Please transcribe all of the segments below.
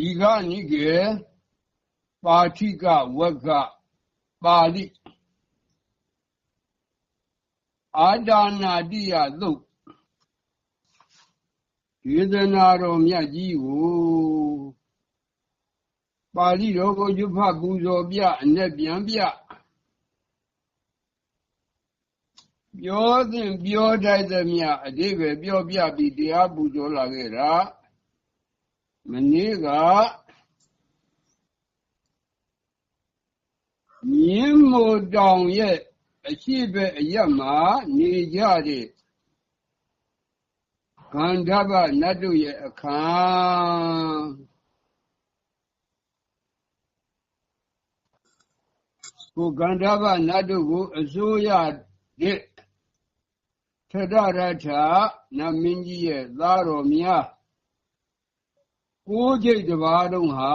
ဤကနိကေပါဠိကဝက်ကပါဠိအာဒါနာတိယသုတ်ဒေသနာတော်မြတ်ကြီးကိုပါဠိတော်ကိုကျွဖတ်ပူဇော်ပြအ내ပြန်ပြပြောသင်ပြောတတ်သမျှအတိပဲပြောပြပြီးတရားပူဇော်လာခဲ့တာ မနေ့ကမြင်းမို့တောင်ရဲ့အရှိပဲအရက်မှာ နေကြတဲ့ခန္ဓာဗနတ်တို့ရဲ့အခါကိုကန္ဓာဗနတ်တို့ကိုအစိုးရတဲ့ထဒရထနမင်းကြီးရဲ့သားတော်များ ကိုးကျိတ်တစ်ပါးလုံးဟာ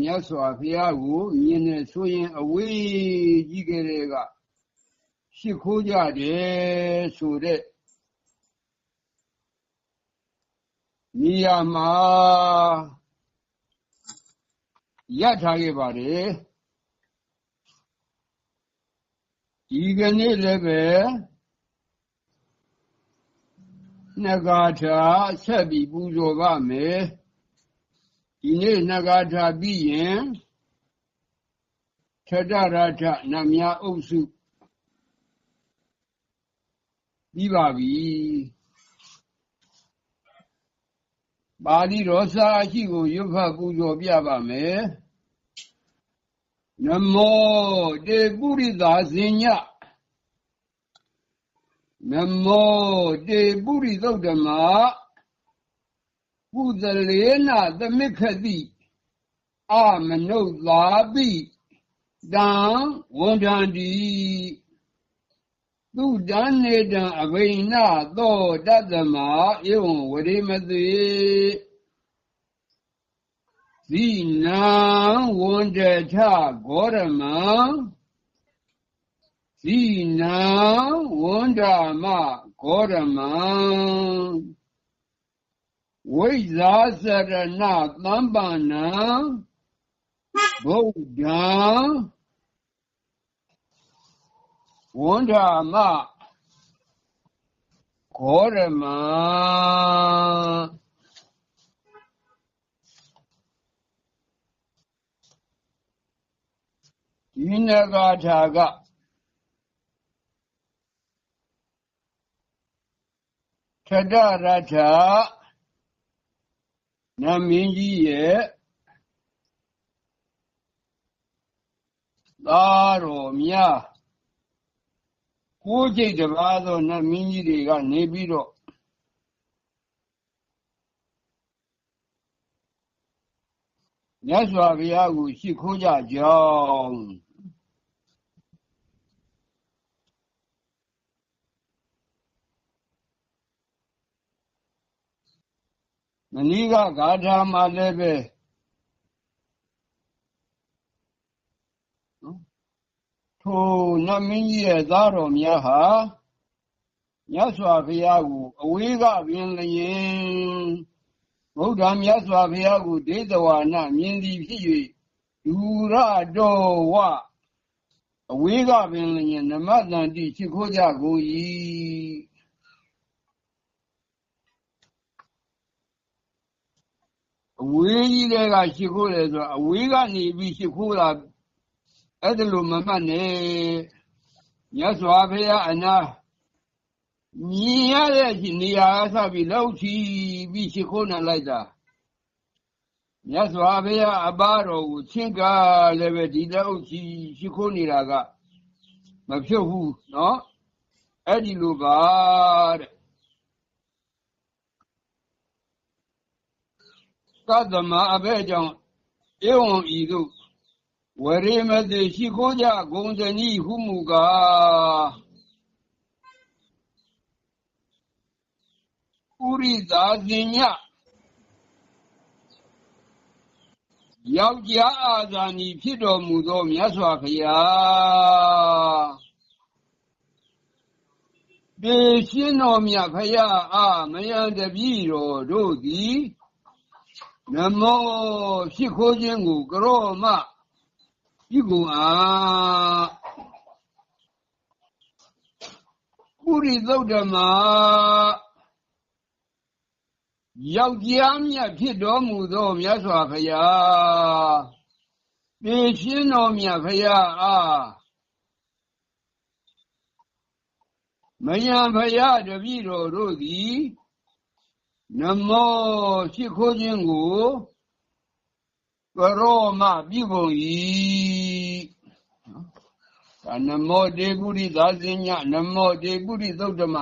မြတ်စွာဘုရားကိုမြင်နေဆိုရင် အဝေးကြီးကလေးကရှ िख ိုးကြတယ်ဆိုတဲ့နေရာမှာရထားခဲ့ပါတယ်ဒီကနေ့လည်းပဲနှဂါထာဆက်ပြီးပူဇော်ပါမယ် ဒီနေ့နှဂါထာပြီးရင်ထထရထနမယအုပ်စုပြီးပါပြီပါဠိတော်စာအရှိကိုရွတ်ဖတ်ပူဇော်ပြပါမယ်နမောတေပုရိသာဇင်ညနမောတေပုရိသုတ်ဓမ္မာ ပုသလေနသမိခတိအမနုဿာပိတံဝန်ထန္တိသူတံနေတံအဘိနသောတတမဧဝံဝရိမတိဇိနံဝန္တထဂောရမံဇိနံဝန္ဒမဂောရမံ ဝိဇာစရဏသံပန္နံဗုဒ္ဓံဝန္ဒမဂောရမံဒီနဂါထာကထဒရထ နမင်းကြီးရဲ့သားတော်များကိုးကြိတ်တပါးသောနမင်းကြီးတွေကနေပြီးတော့မြတ်စွာဘုရားကိုရှိခိုးကြကြောင်း မဏိကဂါထာမှာလည်းပဲထိုနတ်မင်းကြီးရဲ့သားတော်များဟာမြတ်စွာဘုရားကိုအဝေးကပင်လျင်ဗုဒ္ဓမြတ်စွာဘုရားကိုဒေသဝါနမြင်သည်ဖြစ်၍ဒူရတော်ဝအဝေးကပင်လျင်နမတန်တိရှိခိုးကြကို၏ အဝေးကြီးတဲကရှ စ်ခိုးတယ်ဆိုတာ အဝေးကနေပြီး ရှ စ်ခိုးတာ အဲဒီလိုမမှတ်နဲ့ မြတ်စွာဘုရားအနား မြင်ရတဲ့နေရာကစပြီး လက်အုပ်ချီပြီး ရှ စ်ခိုးနှံလိုက်တာ။မြတ်စွာဘုရားအပါးတော်ကို ချဉ်းကပ်လည်းပဲ ဒီလက်အုပ်ချီ ရှ စ်ခိုးနေတာက မဖြစ်ဘူးနော်။အဲဒီလိုပါတဲ့ သတ္တမအဘဲကြောင့်ဧဝံဤသို့ဝရေမတိရှိခိုးကြဂုံတဏီဟုမူကားဥရိသာဇင်ညယောက်ျားအာဇာနည်ဖြစ်တော်မူသောမြတ်စွာဘုရားဒေရှင်တော်မြတ်ဖရာအာမယံတပည့်တော်တို့သည် နမောရှိခိုးခြင်းကိုကရောမပြုကုန်အားပုရိသုတ်ဓမ္မာယောက်ျားမြတ်ဖြစ်တော်မူသောမြတ်စွာဘုရားပေရှင်းတော်မြတ်ဘုရားအားမယံဘုရားတပည့်တော်တို့သည် နမောရှိခိုးခြင်းကိုကရောမပြုပုံ၏ဒါနမောတေပုရိသာစဉ္ညနမောတေပုရိသုတ်တမ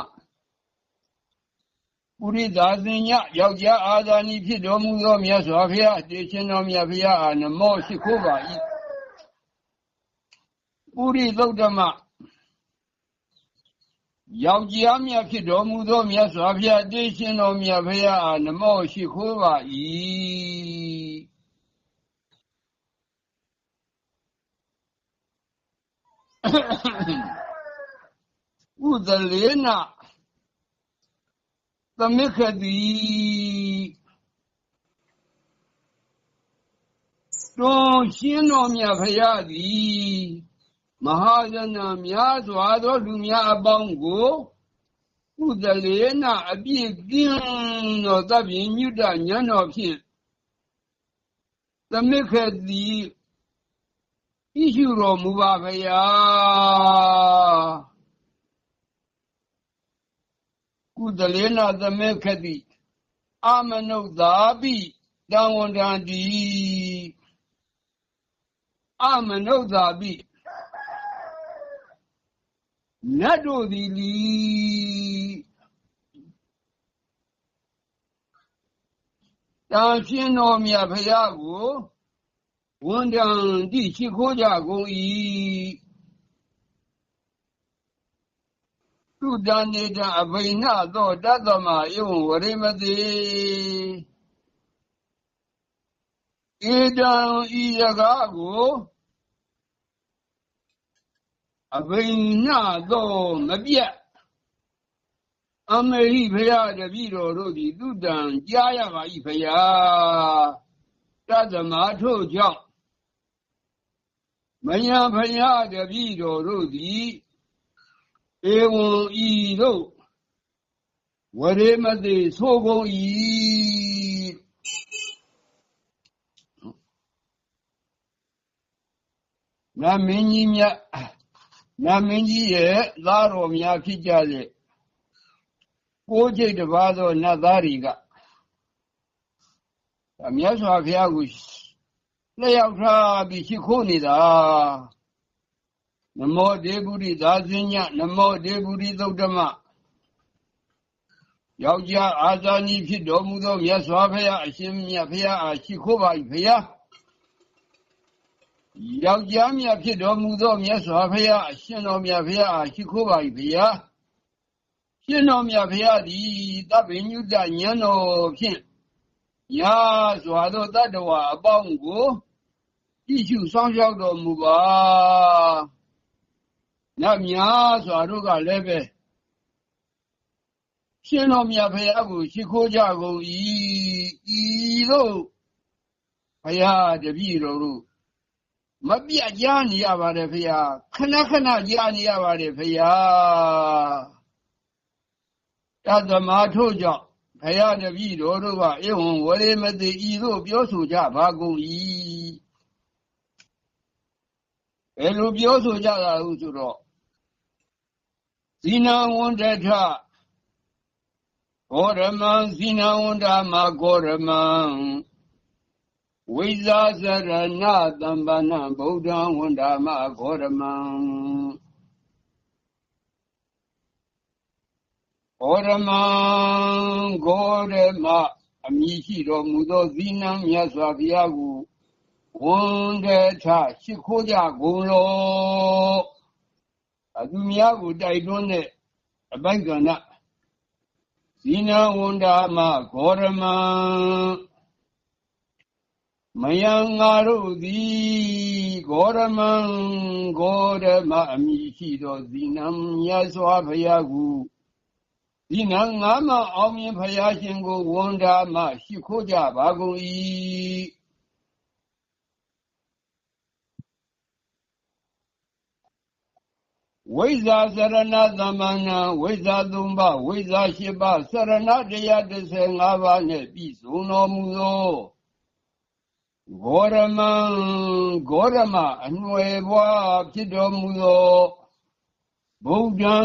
ပုရိသာစဉ္ညယောက်ျားအာဇာနည်ဖြစ်တော်မူသောမြတ်စွာဘုရားတေရှင်တော်မြတ်ဘုရားအားနမောရှိခိုးပါ၏ပုရိသုတ်တမ ယောက်ျားမြတ်ဖြစ်တော်မူသောမြတ်စွာဘုရားတေရှင်တော်မြတ်ဘုရားအားနမောရှိခိုးပါ၏ဥဒလေနသမိခတိတွန်ရှင်းတော်မြတ်ဘုရားသည် မဟာဇနများစွာသောလူများအပေါင်းကိုဥဒလေနအပြည့်ကင်းသောသဗ္ဗညုတဉာဏ်တော်ဖြင့်သမိခတိဤရှုတော်မူပါဗျာကုသလေနသမေခတိအာမနုဿာပိတံဝန္တံတိအာမနုဿာပိ နတ်တို့သည်လီတန်ရှင်းတော်မြတ်ဖရာကိုဝန်တံတိရှိခိုးကြကုန်၏သူတန်နေတအဘိနသောတတ္တမယုံဝရိမတိဧတံဤရကားကို အဘိနသောမပြတ်အမေဟိဖရာတပည့်တော်တို့သည်သူတံကြားရပါ၏ဖရာတသမထို့ကြောင့်မညာဖရာတပည့်တော်တို့သည်ဧဝံဤတို့ဝရေမတိသို့ကုန်၏နမင်းကြီးမြတ် နမင်းကြီးရဲ့သားတော်များဖြစ်ကြတဲ့ကိုးချိတ်တစ်ပါးသောနတ်သားတွေကမြတ်စွာဘုရားကိုလျှောက်ထားပြီးရှိခိုးနေတာနမောဒေပုရိသာစဉ္ညနမောဒေပုရိသုတ်တမယောက်ျားအာဇာနည်ဖြစ်တော်မူသောမြတ်စွာဘုရားအရှင်မြတ်ဘုရားအားရှိခိုးပါ၏ဘုရား ယောက်ျားမြတ်ဖြစ်တော်မူသောမြတ်စွာဘုရားအရှင်တော်မြတ်ဘုရားအားရှိခိုးပါ၏ဘုရားရှင်တော်မြတ်ဘုရားသည်တပ္ပိညုတဉာဏ်တော်ဖြင့်ညာစွာသောတတ္တဝါအပေါင်းကိုကြည့်ရှုဆောင်ရှောက်တော်မူပါနတ်များစွာတို့ကလည်းပဲရှင်တော်မြတ်ဘုရားကိုရှိခိုးကြကုန်၏ဤတို့ဘုရားတပည့်တော်တို့ မပြတ်ကြားနေရပါတယ်ဘုရားခဏခဏကြားနေရပါတယ်ဘုရားတသမထို့ကြောင့်ဘုရားတပည့်တော်တို့ကဧဝံဝရေမတိဤသို့ပြောဆိုကြပါကုန်၏ဘယ်လိုပြောဆိုကြတာဟုဆိုတော့ဇိနဝန္တထဂေါရမံဇိနဝန္တမဂေါရမံ ဝိဇာစရဏသမ္ပနံဗုဒ္ဓံဝန္တမဂေါရမံဂေါရမံဂေါရမအမည်ရှိတော်မူသောဇိနံမြတ်စွာဘုရားကိုဝန်တထရှိခိုးကြကုန်လောအသူများကိုတိုက်တွန်းတဲ့အပိုက်ကဏ္ဍဇိနဝန္ဒမဂေါရမံ မယံငါတို့သည်ဂေါရမံဂေါရမအမိရှိသောဇိနံမြတ်စွာဘုရားကိုဒီနံငါမအောင်မြင်ဖရာရှင်ကိုဝန်တာမရှိခိုးကြပါကုန်၏ဝိဇ္ဇာစရဏသမဏံဝိဇ္ဇာသုံးပါးဝိဇ္ဇာရှိပါးစရဏတရား35ပါးနဲ့ပြည့်စုံတော်မူသော ဂေါရမံဂေါရမအနွယ်ဘွားဖြစ်တော်မူသောဗုဒ္ဓံ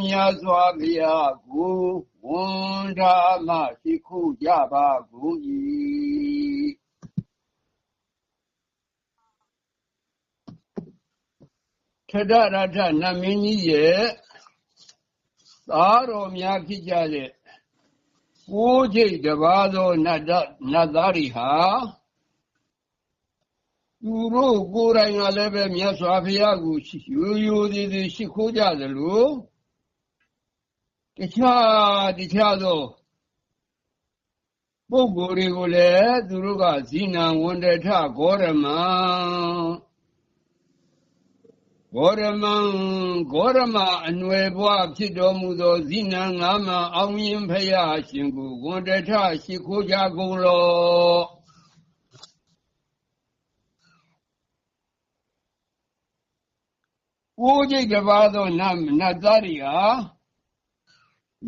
မြတ်စွာဘုရားကိုဝန်တာမရှိခုကြပါကုန်၏ထဒရထနမင်းကြီးရဲ့သားတော်များဖြစ်ကြတဲ့ကိုးကျိတ်တပါးသောနတ်နတ်သားတွေဟာ သူတို့ကိုယ်တိုင်ကလည်းပဲမြတ်စွာဘုရားကိုရိုးရိုးသေးသေးရှိခိုးကြသလိုတခြားတခြားသောပုဂ္ဂိုလ်တွေကိုလည်းသူတို့ကဇိနံဝန္တထဂေါရမံဂေါရမံဂေါရမအနွယ်ဘွားဖြစ်တော်မူသောဇိနံငါမအောင်ရင်ဖရာရှင်ကိုဝန္တထရှိခိုးကြကုန်လော ကိုးကျိတ်တပါးသောနတ်နတ်သားတွေဟာ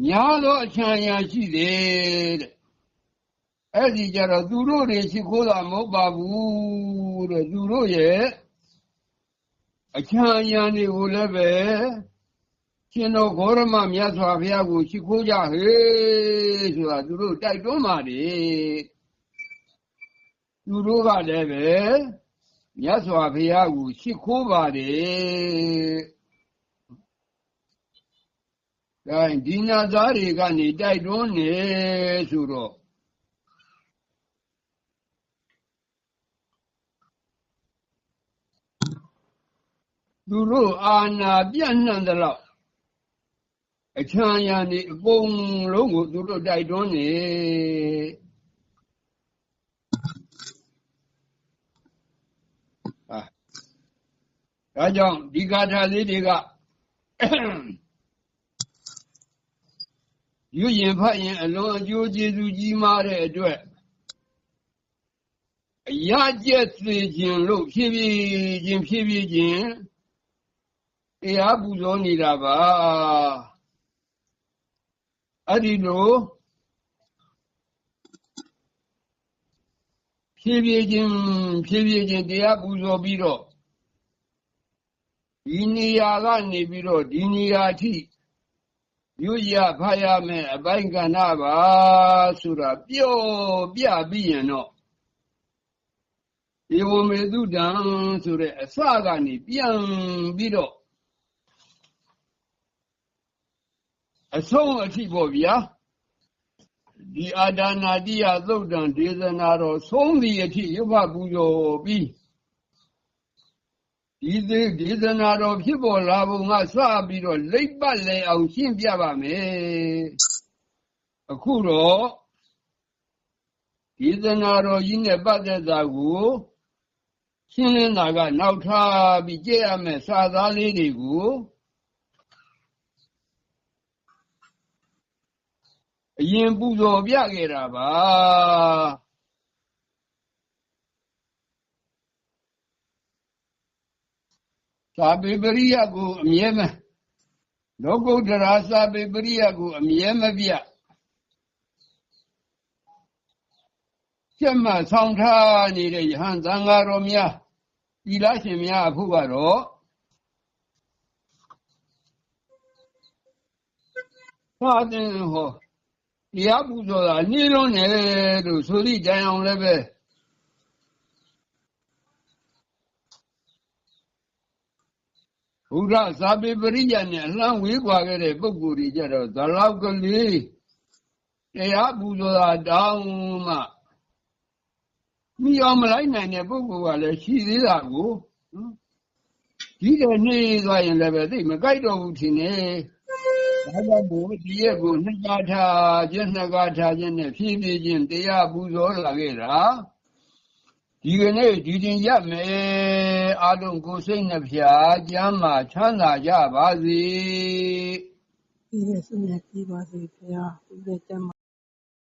များသောအချမ်းရရှိတယ်တဲ့အဲ့ဒီကြတော့သူတို့တွေရှိခိုးတာမဟုတ်ပါဘူးတဲ့သူတို့ရဲ့အချမ်းရတွေကိုလည်းပဲရှင်တော်ဂေါရမမြတ်စွာဘုရားကိုရှိခိုးကြဟေးဆိုတာသူတို့တိုက်တွန်းပါတယ်သူတို့ကလည်းပဲ မြတ်စွာဘုရားကိုရှိခိုးပါတယ်ဒါဒီနာသားတွေကနေတိုက်တွန်းနေဆိုတော့သူတို့အာနာပြန့်နှံ့သလောက်အချမ်းရနေအကုန်လုံးကိုသူတို့တိုက်တွန်းနေ ဒါကြောင့်ဒီကာထာလေးတွေကယူရင်ဖတ်ရင်အလွန်အကျိုးကျေးဇူးကြီးမားတဲ့အတွက်အရာကျက်စေခြင်းလို့ဖြည်းဖြည်းချင်းဖြည်းဖြည်းချင်းတရားပူဇော်နေတာပါအဲ့ဒီလိုဖြည်းဖြည်းချင်းဖြည်းဖြည်းချင်းတရားပူဇော်ပြီးတော့ ဒီနေရာကနေပြီးတော့ဒီနေရာအထိရွရဖရမယ်အပိုင်းကဏ္ဍပါဆိုတာပြောပြပြီးရင်တော့ဒီဝမေတုတံဆိုတဲ့အစကနေပြန်ပြီးတော့အဆုံးအထိပေါ့ဗျာဒီအာဒါနာတိယသုတ်တံဒေသနာတော်ဆုံးသည့်အထိရုပ်ဖပူဇော်ပြီး ဒီသေးဒေသနာတော်ဖြစ်ပေါ်လာပုံကစပြီးတော့လိပ်ပတ်လဲအောင်ရှင်းပြပါမယ်အခုတော့ဒေသနာတော်ကြီးနဲ့ပတ်သက်တာကိုရှင်းလင်းတာကနောက်ထားပြီးကြည့်ရမယ်စာသားလေးတွေကိုအရင်ပူဇော်ပြခဲ့တာပါ သာပေပရိယကိုအမြဲမလောကုတ္တရာသာပေပရိယကိုအမြဲမပြကျက်မှဆောင်းထားနေတဲ့ယဟန်သံဃာတော်များဤလားရှင်များအဖို့ကတော့သာတဲ့ဟောတရားပူဇော်တာနေလုံးနဲ့လို့ဆိုသည့်တိုင်အောင်လည်းပဲ ဘုရားဇာပေပရိယနဲ့အလှမ်းဝေးကွာခဲ့တဲ့ပုဂ္ဂိုလ်တွေကြတော့ဇလောက်ကလေးတရားပူဇော်တာတောင်းမှမိအောင်မလိုက်နိုင်တဲ့ပုဂ္ဂိုလ်ကလည်းရှိသေးတာကိုဒီတဲ့နေသွားရင်လည်းပဲသိမကြိုက်တော့ဘူးထင်တယ်ဒါကြောင့်မို့ဒီရက်ကိုနှစ်ကားထားခြင်းနှစ်ကားထားခြင်းနဲ့ဖြည်းဖြည်းချင်းတရားပူဇော်လာခဲ့တာ ဒီကနေ့ဒီတင်ရမယ်အာလုံးကိုစိတ်နှဖျားကျမ်းမာချမ်းသာကြပါစေပြည့်တဲ့ဆုနဲ့ပြည့်ပါစေဘုရားသူရဲ့ကျမ်း